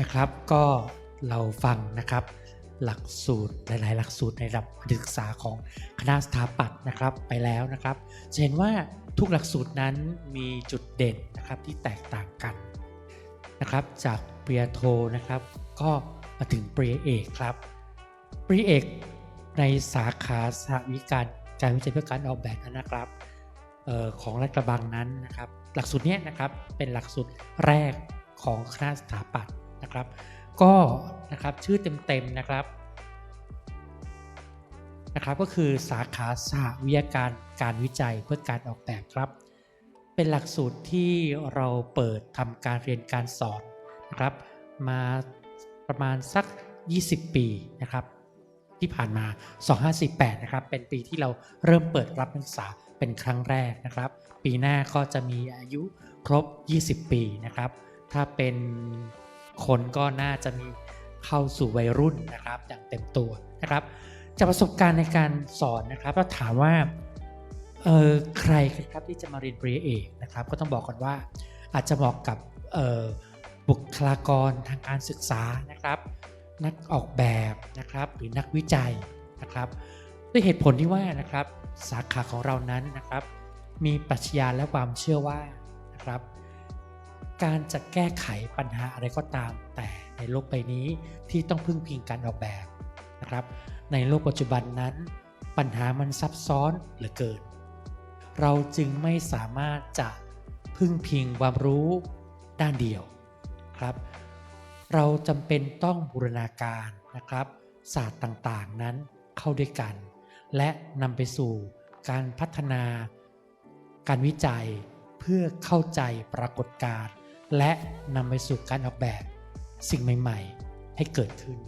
นะครับ ก็เราฟังนะครับ หลักสูตรหลาย ๆ หลักสูตรในระดับการศึกษาของคณะสถาปัตย์นะครับไปแล้วนะครับจะเห็นว่าทุกหลักสูตรนั้นมีจุดเด่นนะครับที่แตกต่างกันนะครับ จากปริญญาโทนะครับ ก็มาถึงปริญญาเอกครับปริญญาเอกในสาขาสหวิการการวิจัยเพื่อการออกแบบนั้นนะครับออของรัฐกระบังนั้นนะครับ หลักสูตรนี้นะครับเป็นหลักสูตรแรกของคณะสถาปัตย์ นะครับ ก็นะครับชื่อเต็มๆนะครับนะครับก็คือสาขาสหวิทยาการการวิจัยเพื่อการออกแบบครับ เป็นหลักสูตรที่เราเปิดทำการเรียนการสอนนะครับ มาประมาณสัก 20 ปีนะครับ ที่ผ่านมา 2548 นะครับ เป็นปีที่เราเริ่มเปิดรับนักศึกษาเป็นครั้งแรกนะครับ ปีหน้าก็จะมีอายุครบ 20 ปีนะครับ ถ้าเป็น คนก็น่าจะมีเข้าสู่วัยรุ่นนะครับอย่างเต็มตัวนะครับ จากประสบการณ์ในการสอนนะครับเราถามว่าเออใครครับที่จะมาเรียนปริญญาเอกนะครับ ก็ต้องบอกก่อนว่าอาจจะเหมาะกับออบุคลากรทางการศึกษานะครับ นักออกแบบนะครับหรือนักวิจัยนะครับด้วยเหตุผลที่ว่านะครับสาขาของเรานั้นนะครับ มีปรัชญาและความเชื่อว่านะครับ การจะแก้ไขปัญหาอะไรก็ตาม แต่ในโลกใบนี้ที่ต้องพึ่งพิงการออกแบบนะครับ ในโลกปัจจุบันนั้น ปัญหามันซับซ้อนเหลือเกิน เราจึงไม่สามารถจะพึ่งพิงความรู้ด้านเดียวครับ เราจำเป็นต้องบูรณาการนะครับ ศาสตร์ต่างๆนั้นเข้าด้วยกัน และนำไปสู่การพัฒนา การวิจัยเพื่อเข้าใจปรากฏการณ์ และนำไปสู่การออกแบบสิ่งใหม่ ๆ ให้เกิดขึ้น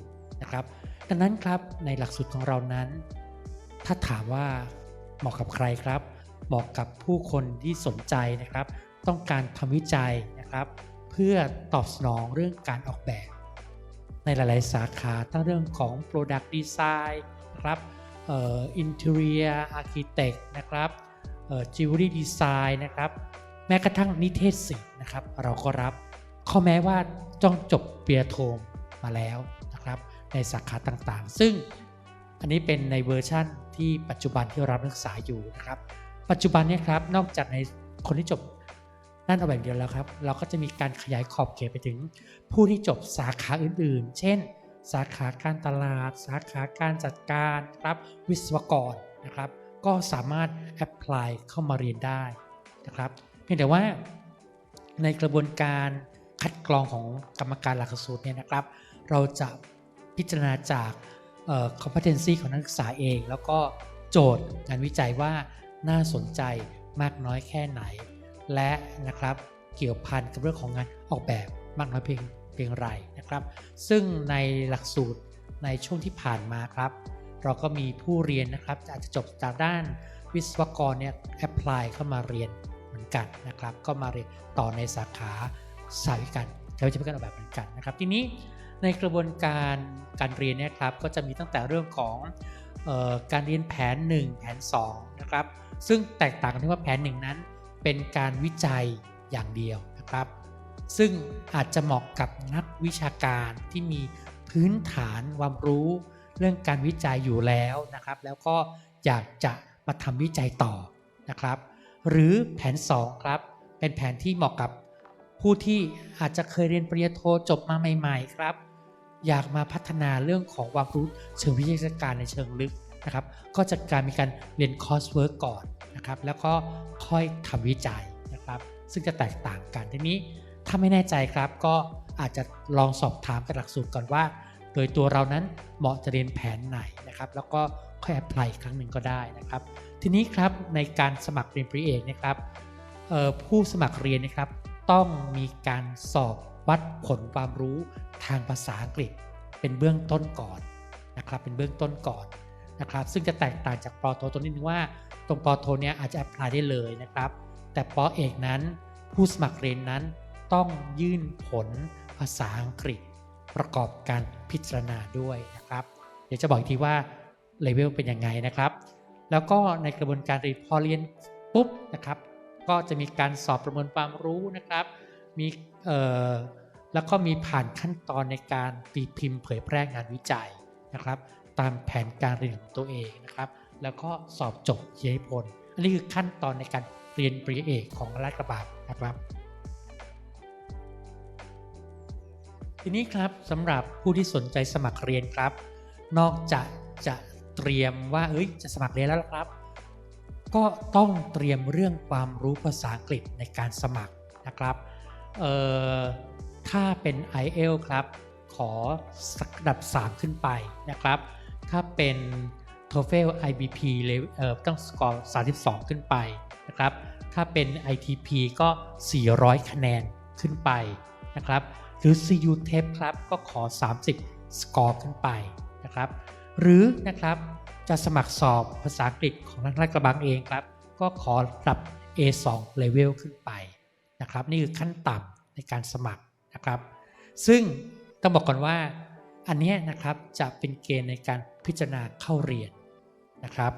นะครับ ดังนั้นครับในหลักสูตรของเรานั้น ถ้าถามว่าเหมาะกับใครครับเหมาะกับผู้คนที่สนใจนะครับ ต้องการทำวิจัยนะครับ เพื่อตอบสนองเรื่องการออกแบบ ในหลาย ๆ สาขาทั้งเรื่องของ Product Design นะครับเอ่อ Interior Architect นะครับเอ่อ Jewelry Design นะครับ แม้กระทั่งนิเทศศิลป์นะครับ เราก็รับข้อแม้ว่าต้องจบเปริญญาโทมาแล้วนะครับในสาขาต่างๆ ซึ่งอันนี้เป็นในเวอร์ชั่นที่ปัจจุบันที่รับนักศึกษาอยู่นะครับ ปัจจุบันนี่ยครับนอกจากในคนที่จบด้านออกแบบเดียวแล้วครับ เราก็จะมีการขยายขอบเขตไปถึง ผู้ที่จบสาขาอื่นๆ เช่น สาขาการตลาด สาขาการจัดการครับวิศวกรนะครับ ก็สามารถแอพพลายเข้ามาเรียนได้นะครับ พียงแต่ว่าในกระบวนการคัดกรองของกรรมการหลักสูตรเนี่ยนะครับ เราจะพิจารณาจาก competency ของนักศึกษาเอง แล้วก็โจทย์งานวิจัยว่าน่าสนใจมากน้อยแค่ไหน และนะครับเกี่ยวพันกับเรื่องของงานออกแบบมากน้อยเพียงเพียงไรนะครับ ซึ่งในหลักสูตรในช่วงที่ผ่านมาครับ เราก็มีผู้เรียนนะครับอาจจะจบจากด้านวิศวกรเนี่ยแอพพลายเข้ามาเรียน มือนกันนะครับ ก็มาเรียนต่อในสาขาสายวิการใช้วิชาการออกแบบเหมือนกันนะครับ ทีนี้ในกระบวนการการเรียนนี่ยครับก็จะมีตั้งแต่เรื่องของออการเรียนแผน 1 แผน2นะครับซึ่งแตกต่างกันที่ว่าแผน 1 นั้นเป็นการวิจัยอย่างเดียวนะครับ ซึ่งอาจจะเหมาะกับนักวิชาการที่มีพื้นฐานความรู้เรื่องการวิจัยอยู่แล้วนะครับ แล้วก็อยากจะมาทำวิจัยต่อนะครับ หรือแผน 2 ครับ เป็นแผนที่เหมาะกับผู้ที่อาจจะเคยเรียนปริญญาโทจบมาใหม่ ๆ ครับ อยากมาพัฒนาเรื่องของความรู้เชิงวิทยาการในเชิงลึกนะครับ ก็จะการมีการเรียนคอร์สเวิร์กก่อนนะครับ แล้วก็ค่อยทำวิจัยนะครับ ซึ่งจะแตกต่างกันทีนี้ถ้าไม่แน่ใจครับก็อาจจะลองสอบถามกับหลักสูตรก่อนว่า ดยตัวเรานั้นเหมาะจะเรียนแผนไหนนะครับ แล้วก็ค่อยแอพพลายครั้งหนึ่งก็ได้นะครับ ทีนี้ครับในการสมัครเรียนปริเอกนะครับผู้สมัครเรียนนะครับต้องมีการสอบวัดผลความรู้ทางภาษาอังกฤษ เป็นเบื้องต้นก่อนนะครับ เป็นเบื้องต้นก่อนนะครับ ซึ่งจะแตกต่างจากปอโทตรงนี้นึงว่า ตรงปอโทเนี้ยอาจจะแอพพลายได้เลยนะครับ แต่ปอเอกนั้นผู้สมัครเรียนนั้นต้องยื่นผลภาษาอังกฤษ ประกอบการพิจารณาด้วยนะครับ เดี๋ยวจะบอกอีกทีว่าเลเวลเป็นยังไงนะครับ แล้วก็ในกระบวนการเรียนพอเรียนปุ๊บนะครับ ก็จะมีการสอบประเมินความรู้นะครับ มีเอ่อแล้วก็มีผ่านขั้นตอนในการตีพิมพ์เผยแพร่งานวิจัยนะครับ ตามแผนการเรียนของตัวเองนะครับ แล้วก็สอบจบเยผล อันนี้คือขั้นตอนในการเรียนปริญญาเอกของรัฐกระบังนะครับ ทีนี้ครับสำหรับผู้ที่สนใจสมัครเรียนครับ นอกจากจะเตรียมว่าเอ้ยจะสมัครเรียนแล้วครับ ก็ต้องเตรียมเรื่องความรู้ภาษาอังกฤษในการสมัครนะครับเอ่อถ้าเป็น i อ l ครับ ขอสักระดับ 3 ขึ้นไปนะครับ ถ้าเป็น TOEFL IBP เลยเอ่อต้องสกอร์ 32 ขึ้นไปนะครับ ถ้าเป็น ITP ก็ 400 คะแนนขึ้นไปนะครับ หรือ CU t e p ครับก็ขอ 30 สกอร์ขึ้นไปนะครับ หรือนะครับจะสมัครสอบภาษาอังกฤษของทางราชกระบังเองครับ ก็ขอระดับ A2 level ขึ้นไปนะครับ นี่คือขั้นต่ำในการสมัครนะครับ ซึ่งต้องบอกก่อนว่าอันนี้นะครับจะเป็นเกณฑ์ในการพิจารณาเข้าเรียนนะครับ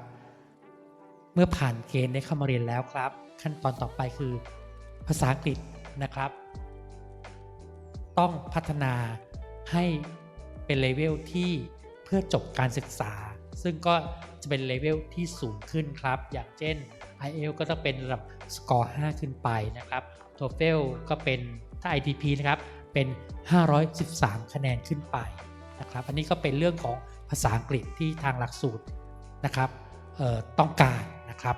เมื่อผ่านเกณฑ์ได้เข้ามาเรียนแล้วครับ ขั้นตอนต่อไปคือ ภาษาอังกฤษนะครับ ต้องพัฒนาให้เป็นเลเวลที่เพื่อจบการศึกษา ซึ่งก็จะเป็นเลเวลที่สูงขึ้นครับ อย่างเช่น IELTS ก็ต้องเป็นระดับสกอร์ 5 ขึ้นไปนะครับ TOEFL ก็เป็นถ้า ITP นะครับ เป็น 513 คะแนนขึ้นไปนะครับ อันนี้ก็เป็นเรื่องของภาษาอังกฤษที่ทางหลักสูตรนะครับต้องการนะครับ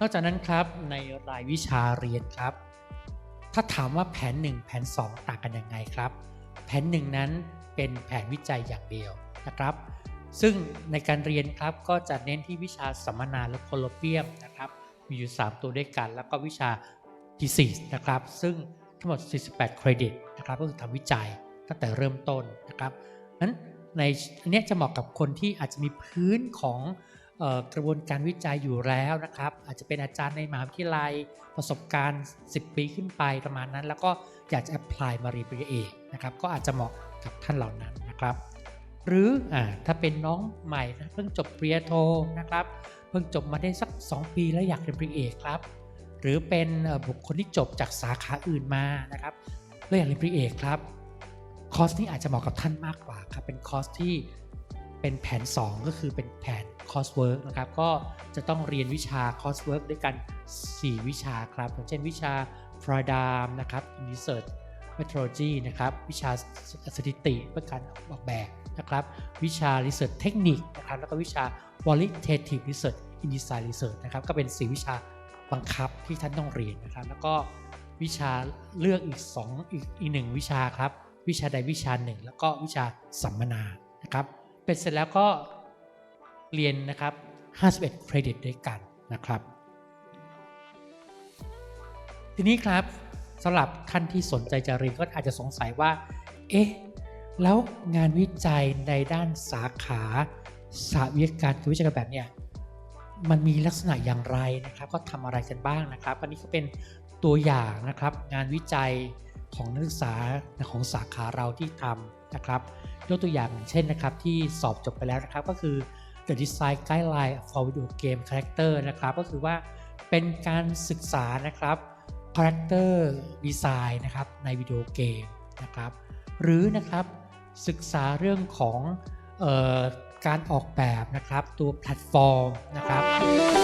นอกจากนั้นครับในรายวิชาเรียนครับ ถ้าถามว่าแผน 1 แผน 2 ต่างกันยังไงครับ แผน 1 นั้นเป็นแผนวิจัยอย่างเดียวนะครับ ซึ่งในการเรียนครับก็จะเน้นที่วิชาสัมมนาและโคโลเปียมนะครับ มีอยู่ 3 ตัวด้วยกัน แล้วก็วิชา thesis นะครับ ซึ่งทั้งหมด 48 เครดิตนะครับก็คือทำวิจัยตั้งแต่เริ่มต้นนะครับนั้นในอันนี้จะเหมาะกับคนที่อาจจะมีพื้นของ กระบวนการวิจัยอยู่แล้วนะครับ อาจจะเป็นอาจารย์ในมหาวิทยาลัยประสบการณ์ 10 ปีขึ้นไปประมาณนั้น แล้วก็อยากจะ apply มาเรียนปริญญาเอกนะครับก็อาจจะเหมาะกับท่านเหล่านั้นนะครับ หรืออถ้าเป็นน้องใหม่นะเพิ่งจบปริญญาโทนะครับเพิ่งจบมาได้สัก 2 ปีแล้วอยากเรียนปริญญาเอกครับ หรือเป็นบุคคลที่จบจากสาขาอื่นมานะครับแล้วอยากเรียนปริญญาเอกครับคอร์สนี้อาจจะเหมาะกับท่านมากกว่าครับเป็นคอร์สที่เป็นแผน 2 ก็คือเป็นแผน คอร์สเวิร์กนะครับก็จะต้องเรียนวิชาคอร์สเวิร์กด้วยกัน 4 วิชาครับอย่างเช่นวิชา f r a d a m นะครับ Research Methodology นะครับวิชาสถิติเพื่อการออกแบบนะครับวิชา Research Technique นะครับแล้วก็วิชา Qualitative Research in Design Research นะครับก็เป็น 4 วิชาบังคับที่ท่านต้องเรียนนะครับแล้วก็วิชาเลือกอีก2อีกอีกหนึ่งวิชาครับวิชาใดวิชาหนึ่ง แล้วก็วิชาสัมมนานะครับเป็นเสร็จแล้วก็ เรียนนะครับ 51 เครดิตด้วยกันนะครับ ทีนี้ครับสำหรับท่านที่สนใจจะเรียนก็อาจจะสงสัยว่า เอ๊ะ แล้วงานวิจัยในด้านสาขาสาวิทยาการคือวิชาการแบบเนี้ยมันมีลักษณะอย่างไรนะครับ ก็ทำอะไรกันบ้างนะครับอันนี้ก็เป็นตัวอย่างนะครับ งานวิจัยของนักศึกษาของสาขาเราที่ทำนะครับยกตัวอย่างเช่นนะครับ ที่สอบจบไปแล้วนะครับก็คือ The Design Guideline for Video Game Character นะครับ ก็คือว่าเป็นการศึกษานะครับ Character Design นะครับในวิดีโอเกมนะครับ หรือนะครับศึกษาเรื่องของออการออกแบบนะครับตัวแพลตฟอร์มนะครับ